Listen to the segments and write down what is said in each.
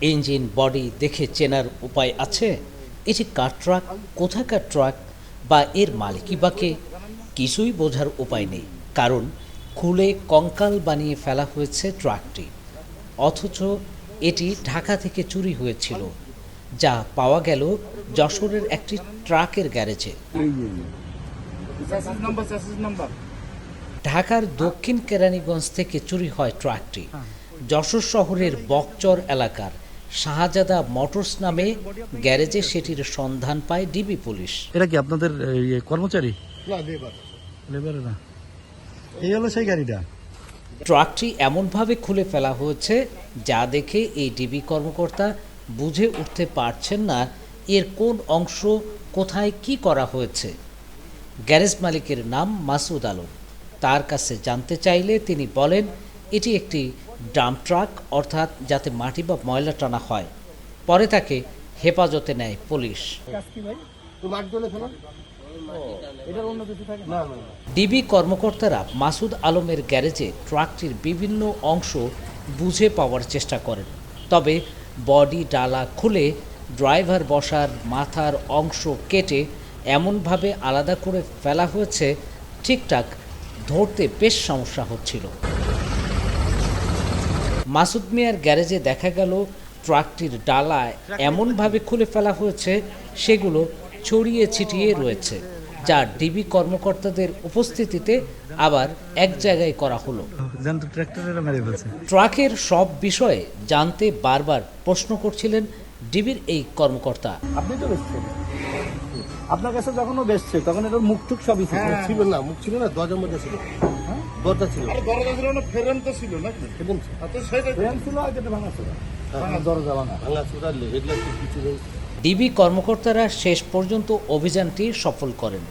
Engine, body দেখে চেনার উপায় আছে? এটি কার ট্রাক, কোথাকার ট্রাক বা এর মালিকই বা কে, কিছুই বোঝার উপায় নেই। কারণ খুলে কঙ্কাল বানিয়ে ফেলা হয়েছে ট্রাকটি। অথচ এটি ঢাকা থেকে চুরি হয়েছিল। যা পাওয়া গেল যশোরের একটি ট্রাকের গ্যারেজে। ঢাকার দক্ষিণ কেরানীগঞ্জ থেকে চুরি হয় ট্রাকটি। যশোর শহরের বকচর এলাকার। শাহজাদা মোটরস নামে গ্যারেজে সেটির সন্ধান পায় ডিবি পুলিশ। এটা কি আপনাদের কর্মচারী? না লেবার। লেবারে না এই হলো সেই গাড়িটা। ট্রাকটি এমনভাবে খুলে ফেলা হয়েছে যা দেখে এই ডিবি কর্মকর্তা বুঝে উঠতে পারছেন না এর কোন অংশ কোথায় কি করা হয়েছে। গ্যারেজ মালিকের নাম মাসুদ আলম। তার কাছে জানতে চাইলে তিনি বলেন এটি একটি ডাম্প ট্রাক অর্থাৎ যাতে মাটি বা ময়লা টানা হয়। পরে তাকে হেফাজতে নেয় পুলিশ। ডিবি কর্মকর্তারা মাসুদ আলমের গ্যারেজে ট্রাকটির বিভিন্ন অংশ বুঝে পাওয়ার চেষ্টা করেন। তবে বডি ডালা খুলে ড্রাইভার বসার মাথার অংশ কেটে এমনভাবে আলাদা করে ফেলা হয়েছে ঠিকঠাক ধরতে বেশ সমস্যা হচ্ছিল। মাসুদ মিয়ার গ্যারেজে দেখা গেল ট্রাকটির ডালায় এমনভাবে খুলে ফেলা হয়েছে সেগুলো ছড়িয়ে ছিটিয়ে রয়েছে যা ডিবি কর্মকর্তাদের উপস্থিতিতে আবার এক জায়গায় করা হলো। ট্রাকের সব বিষয়ে জানতে বারবার প্রশ্ন করছিলেন ডিবির এই কর্মকর্তা। আপনি তো আপনার কাছে যখন ও বেচছে তখন এটার মুখ টুক সবই ছিল। হ্যাঁ। ছিল না মুখ ছিল না দরজার মধ্যে ছিল। দরজা ছিল। আরে দরজা ছিল না ফেরেন তো ছিল নাকি? সেটা ফ্রেম ছিল আর যেটা ভাঙা ছিল। ভাঙা দরজা ভাঙা। ভাঙা চোরা হেডলাইট কিছু নেই। ডিবি কর্মকর্তারা শেষ পর্যন্ত অভিযানটি সফল করেন।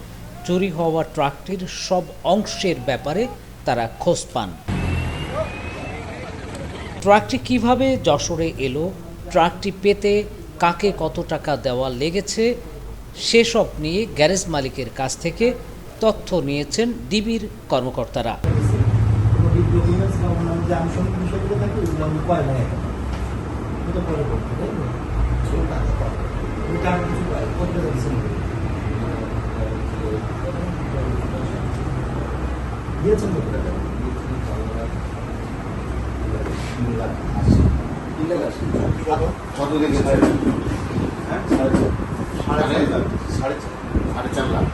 চুরি হওয়া ট্রাকটির সব অংশের ব্যাপারে তারা খোঁজ পান। ট্রাকটি কীভাবে যশোরে এলো ট্রাকটি পেতে কাকে কত টাকা দেওয়া লেগেছে সেসব নিয়ে গ্যারেজ মালিকের কাছ থেকে তথ্য নিয়েছেন ডিবির কর্মকর্তারা। কত দেখে সাড়ে সাড়ে সাড়ে চার লাখ।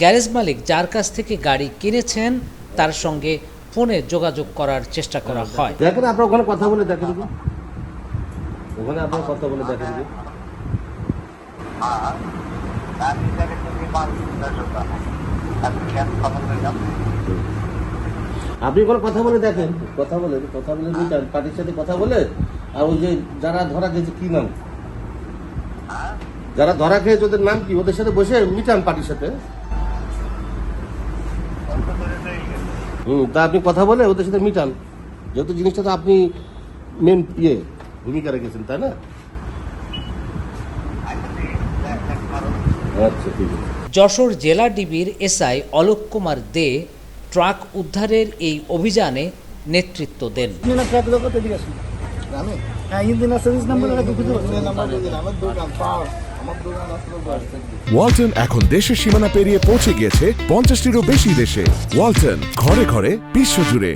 গ্যারেজ মালিক যার কাছ থেকে গাড়ি কিনেছেন তার সঙ্গে ফোনে যোগাযোগ করার চেষ্টা করা হয়। দেখেন আপনার ওখানে কথা বলে দেখেন ওখানে আপনার কথা বলে দেখেন আপনি ওখানে কথা বলে দেখেন। কথা বলে কথা বলে পার্টির সাথে কথা বলে আর ওই যে যারা ধরা গেছে কি নাম? যারা ধরা খেয়েছে ওদের নাম কি? ওদের সাথে বসে মিটান পার্টির সাথে? হুম তা আপনি কথা বলে ওদের সাথে মিটান। যেহেতু জিনিসটা তো আপনি মেন ইয়ে ভূমিকা রেখেছেন তাই না? আচ্ছা ঠিক আছে। যশোর জেলা ডিবির এসআই অলোক কুমার দে ট্রাক উদ্ধারের এই অভিযানে নেতৃত্ব দেন। আমি? হ্যাঁ ইঞ্জিন সার্ভিস নাম্বার রাখি, খুঁজে আমার ওয়ালটন এখন দেশের সীমানা পেরিয়ে পৌঁছে গিয়েছে পঞ্চাশটিরও বেশি দেশে। ওয়ালটন, ঘরে ঘরে, বিশ্বজুড়ে।